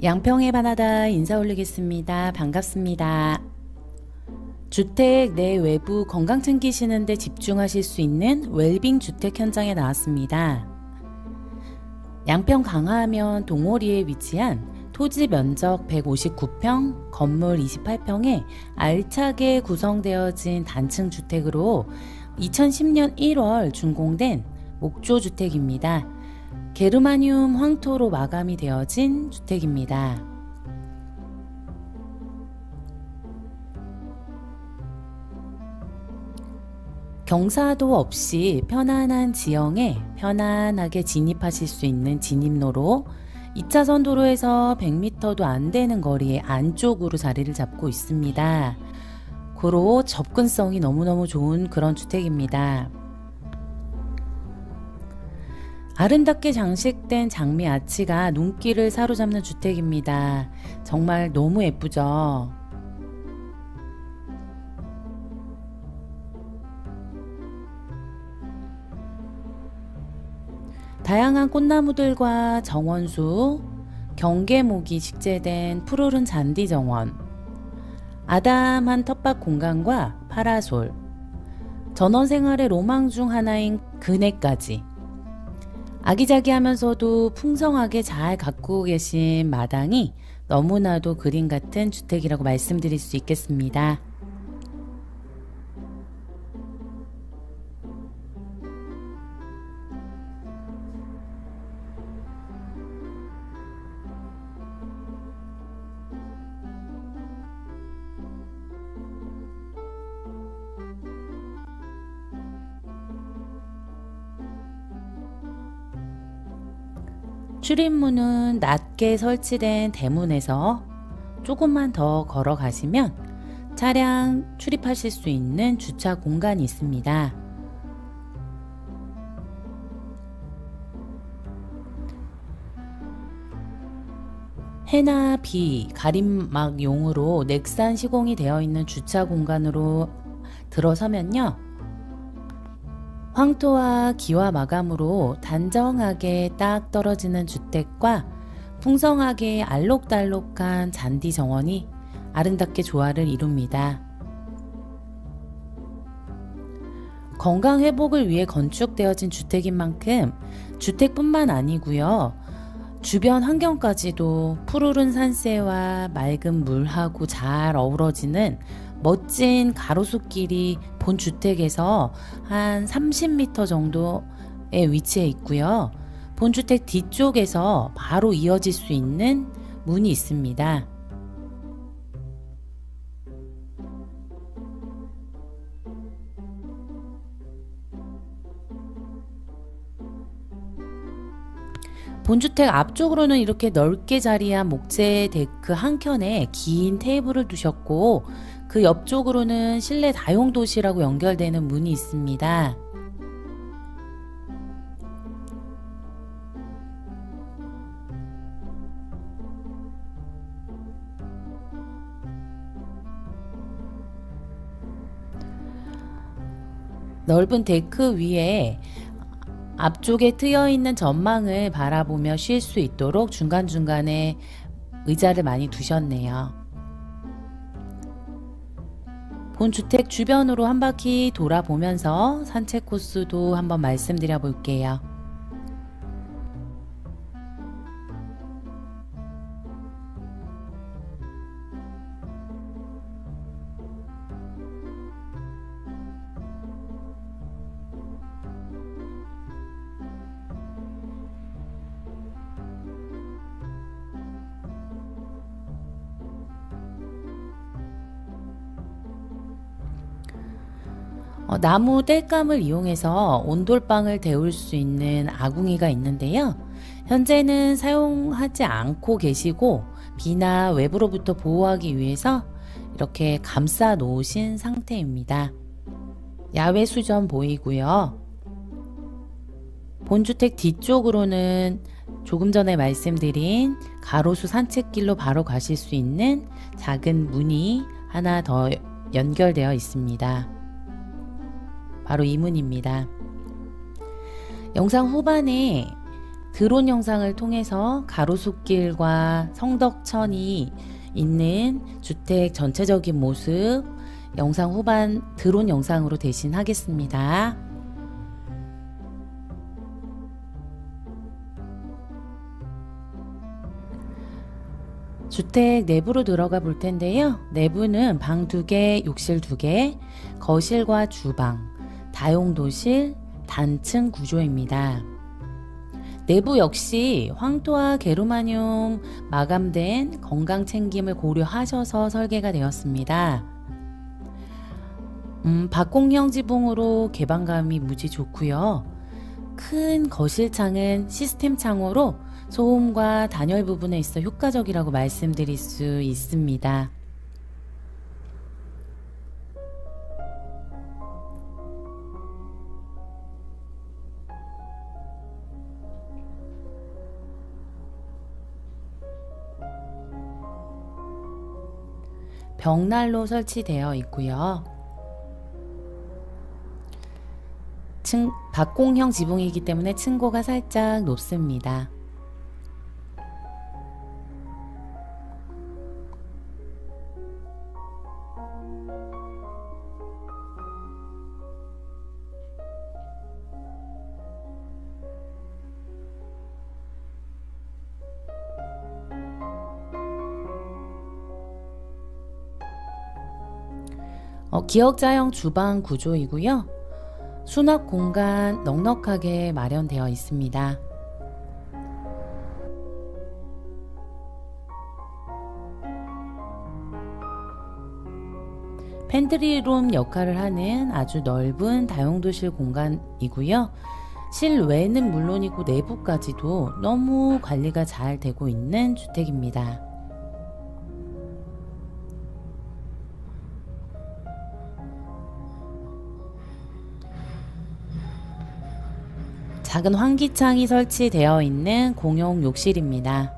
양평의 바나다 인사 올리겠습니다. 반갑습니다. 주택 내 외부 건강 챙기시는데 집중하실 수 있는 웰빙 주택 현장에 나왔습니다. 양평 강화하면 동호리에 위치한 토지 면적 159평, 건물 28평에 알차게 구성되어진 단층 주택으로 2010년 1월 준공된 목조 주택입니다. 게르마늄 황토로 마감이 되어진 주택입니다. 경사도 없이 편안한 지형에 편안하게 진입하실 수 있는 진입로로 2차선 도로에서 100m도 안 되는 거리에 안쪽으로 자리를 잡고 있습니다. 고로 접근성이 너무너무 좋은 그런 주택입니다. 아름답게 장식된 장미 아치가 눈길을 사로잡는 주택입니다. 정말 너무 예쁘죠? 다양한 꽃나무들과 정원수, 경계목이 식재된 푸르른 잔디 정원, 아담한 텃밭 공간과 파라솔, 전원 생활의 로망 중 하나인 그네까지 아기자기하면서도 풍성하게 잘 가꾸고 계신 마당이 너무나도 그림 같은 주택이라고 말씀드릴 수 있겠습니다. 출입문은 낮게 설치된 대문에서 조금만 더 걸어가시면 차량 출입하실 수 있는 주차 공간이 있습니다. 해나 비 가림막용으로 넥산 시공이 되어 있는 주차 공간으로 들어서면요. 황토와 기와 마감으로 단정하게 딱 떨어지는 주택과 풍성하게 알록달록한 잔디 정원이 아름답게 조화를 이룹니다. 건강 회복을 위해 건축되어진 주택인 만큼 주택뿐만 아니고요. 주변 환경까지도 푸르른 산세와 맑은 물하고 잘 어우러지는 멋진 가로수길이 본 주택에서 한 30m 정도에 위치해 있고요. 본 주택 뒤쪽에서 바로 이어질 수 있는 문이 있습니다. 본주택 앞쪽으로는 이렇게 넓게 자리한 목재 데크 한 켠에 긴 테이블을 두셨고 그 옆쪽으로는 실내 다용 도시라고 연결되는 문이 있습니다. 넓은 데크 위에 앞쪽에 트여 있는 전망을 바라보며 쉴 수 있도록 중간중간에 의자를 많이 두셨네요. 본 주택 주변으로 한 바퀴 돌아보면서 산책 코스도 한번 말씀드려 볼게요. 어, 나무 땔감을 이용해서 온돌방을 데울 수 있는 아궁이가 있는데요. 현재는 사용하지 않고 계시고 비나 외부로부터 보호하기 위해서 이렇게 감싸 놓으신 상태입니다. 야외 수전 보이고요. 본주택 뒤쪽으로는 조금 전에 말씀드린 가로수 산책길로 바로 가실 수 있는 작은 문이 하나 더 연결되어 있습니다. 바로 이 문입니다. 영상 후반에 드론 영상을 통해서 가로수길과 성덕천이 있는 주택 전체적인 모습 영상 후반 드론 영상으로 대신 하겠습니다. 주택 내부로 들어가 볼 텐데요. 내부는 방두 개, 욕실 두 개, 거실과 주방, 다용도실, 단층 구조입니다. 내부 역시 황토와 게르마늄 마감된 건강 챙김을 고려하셔서 설계가 되었습니다. 음, 박공형 지붕으로 개방감이 무지 좋고요. 큰 거실 창은 시스템 창호로 소음과 단열 부분에 있어 효과적이라고 말씀드릴 수 있습니다. 벽난로 설치되어 있고요. 층, 박공형 지붕이기 때문에 층고가 살짝 높습니다. 어, 기역자형 주방 구조이고요. 수납 공간 넉넉하게 마련되어 있습니다. 팬트리룸 역할을 하는 아주 넓은 다용도실 공간이고요. 실외는 물론이고 내부까지도 너무 관리가 잘 되고 있는 주택입니다. 작은 환기창이 설치되어 있는 공용 욕실입니다.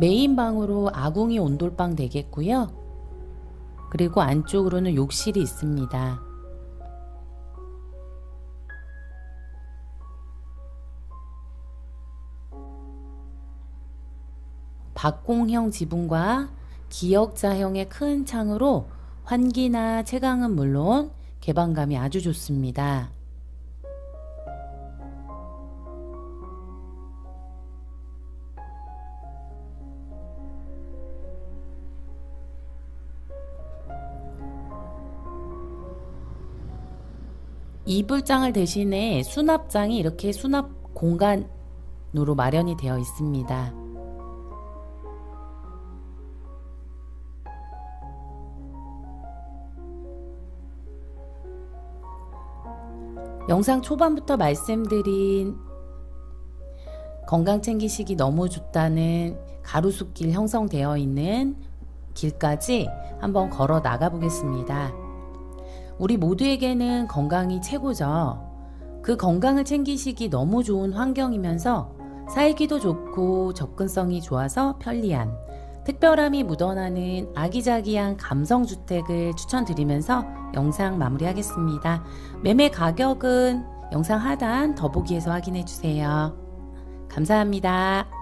메인 방으로 아궁이 온돌방 되겠고요. 그리고 안쪽으로는 욕실이 있습니다. 박공형 지붕과 기역자형의 큰 창으로 환기나 채광은 물론 개방감이 아주 좋습니다. 이불장을 대신해 수납장이 이렇게 수납 공간으로 마련이 되어 있습니다. 영상 초반부터 말씀드린 건강 챙기시기 너무 좋다는 가로수길 형성되어 있는 길까지 한번 걸어 나가 보겠습니다. 우리 모두에게는 건강이 최고죠. 그 건강을 챙기시기 너무 좋은 환경이면서 살기도 좋고 접근성이 좋아서 편리한 특별함이 묻어나는 아기자기한 감성주택을 추천드리면서 영상 마무리하겠습니다. 매매 가격은 영상 하단 더보기에서 확인해 주세요. 감사합니다.